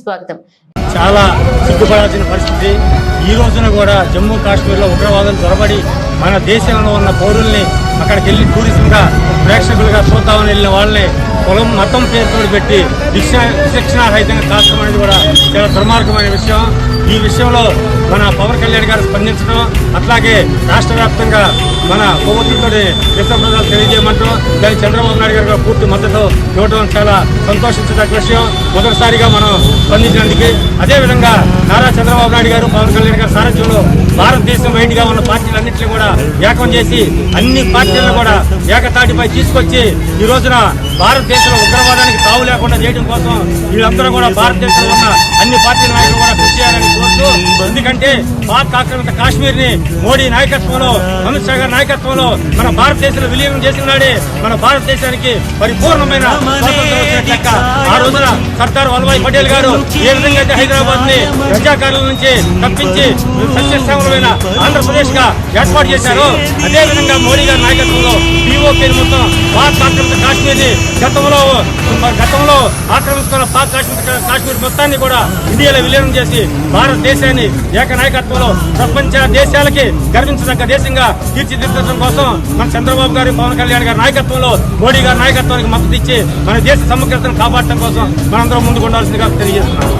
స్వాగతం. చాలా సిగ్గుపడాల్సిన పరిస్థితి. ఈ రోజున కూడా జమ్మూ కాశ్మీర్లో ఉగ్రవాదం చొరబడి మన దేశంలో ఉన్న పౌరుల్ని అక్కడికి వెళ్ళి టూరిజంగా ప్రేక్షకులుగా చూద్దామని వెళ్ళిన వాళ్ళని కులం మతం పేరుతో పెట్టి శిక్షణ శిక్షణారహితంగా అనేది కూడా చాలా దుర్మార్గమైన విషయం. ఈ విషయంలో మన పవన్ కళ్యాణ్ గారు స్పందించడం అట్లాగే రాష్ట్ర వ్యాప్తంగా మన కొవ్వొత్తుతో దేశ ప్రజలు తెలియజేయమంటూ దానికి చంద్రబాబు నాయుడు గారు పూర్తి మద్దతు ఇవ్వడం చాలా సంతోషించదగ్గ విషయం. మొదటిసారిగా మనం స్పందించినందుకు. అదేవిధంగా నారా చంద్రబాబు నాయుడు గారు పవన్ కళ్యాణ్ గారు సారథ్యంలో భారతదేశం వైడ్గా ఉన్న పార్టీలన్నింటినీ కూడా ఏకం చేసి అన్ని పార్టీలను కూడా ఏకతాటిపై తీసుకొచ్చి ఈ రోజున భారతదేశంలో ఉగ్రవాదానికి తావు లేకుండా చేయడం కోసం వీళ్ళందరూ కూడా భారతదేశంలో ఉన్న అన్ని పార్టీల నాయకులు కూడా కృషి చేయాలని కోరుతూ ఎందుకంటే పాక్ ఆక్రమిత కాశ్మీర్ని మోడీ నాయకత్వంలో అమిత్ షా గారి నాయకత్వంలో మన భారతదేశంలో విలీనం చేసిన నాడే మన భారతదేశానికి పరిపూర్ణమైన స్వాతంత్రం రోజున సర్దార్ వల్లభాయ్ పటేల్ గారు ఏ విధంగా అయితే హైదరాబాద్ని ప్రజాకారుల నుంచి తప్పించి సస్యశ్యామలమైన ఆంధ్రప్రదేశ్గా ఏర్పాటు చేశారు అదే విధంగా మోడీ గారి నాయకత్వంలో పీఓకే మొత్తం పాక్ కాశ్మీర్ని గతంలో గతంలో ఆక్రమిస్తున్న పాక్ కాశ్మీర్ కాశ్మీర్ మొత్తాన్ని కూడా ఇండియాలో విలీనం చేసి భారతదేశాన్ని ఏక నాయకత్వంలో ప్రపంచ దేశాలకి గర్వించదగ్గ దేశంగా తీర్చిదిద్దడం కోసం మన చంద్రబాబు గారి పవన్ కళ్యాణ్ గారి నాయకత్వంలో మోడీ గారి నాయకత్వానికి మద్దతు ఇచ్చి మన దేశ సమగ్రతను కాపాడటం కోసం మనందరం ముందుకు ఉండాల్సిందిగా తెలియజేస్తున్నాం.